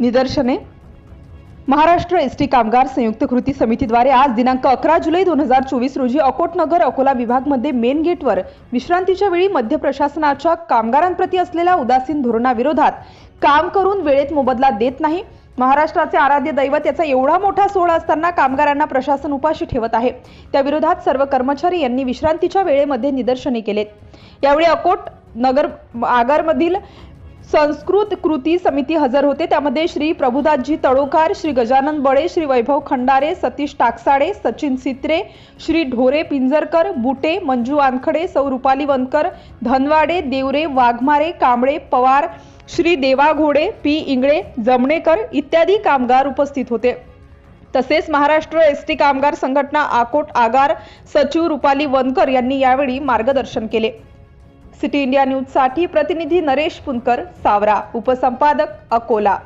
निदर्शने. Maharashtra S T कामगार संयुक्त कृती समितीद्वारे आज दिनांक अकरा जुलै दोन हजार चोवीस रोजी अकोटनगर अकोला विभागमध्ये मेन गेटवर विश्रांतीच्या वेळी मध्य प्रशासनाच्या कामगारांप्रती असलेल्या उदासीन धोरणाविरोधात काम करून वेळेत मोबदला देत नाही. महाराष्ट्राचे आराध्य दैवत याचा एवढा मोठा सोहळा असताना कामगारांना प्रशासन उपाशी ठेवत आहे. त्याविरोधात सर्व कर्मचारी यांनी विश्रांतीच्या वेळेमध्ये निदर्शने केलेत. यावेळी अकोट नगर आगारमधील संस्कृत कृती समिती हजर होते. त्यामध्ये श्री प्रभुदासजी तळोकार श्री गजानन बळे श्री वैभव खंडारे सतीश टाकसाडे सचिन सित्रे श्री ढोरे पिंजरकर बुटे मंजू आनखडे सौ रुपाली वनकर धनवाडे देवरे वाघमारे कांबळे पवार श्री देवा घोडे पी इंगळे जमणेकर इत्यादी कामगार उपस्थित होते. तसेच महाराष्ट्र एस टी कामगार संघटना आकोट आगार सचिव रुपाली वनकर यांनी यावेळी मार्गदर्शन केले. सिटी इंडिया न्यूजसाठी प्रतिनिधी नरेश पुनकर सावरा. उपसंपादक अकोला.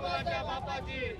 બાપાજી